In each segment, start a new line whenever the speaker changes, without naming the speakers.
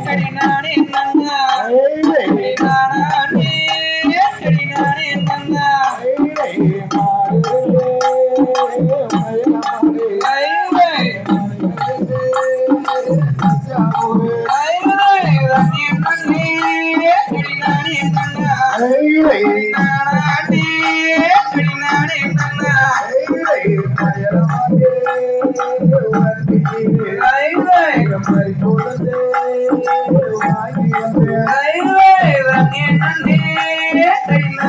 கடி நானே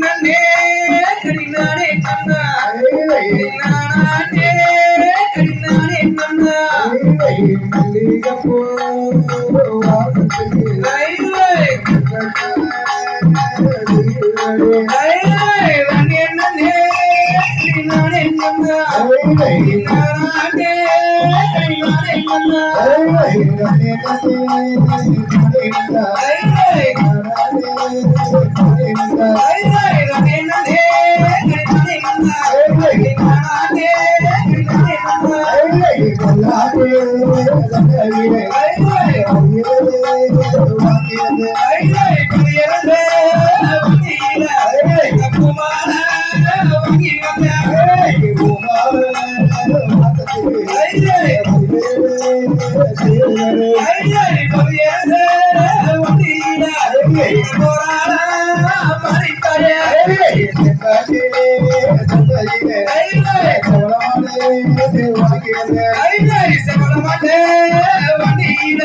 நானே கடி நானே நன்னா ஐவே ஐவே வண்டியில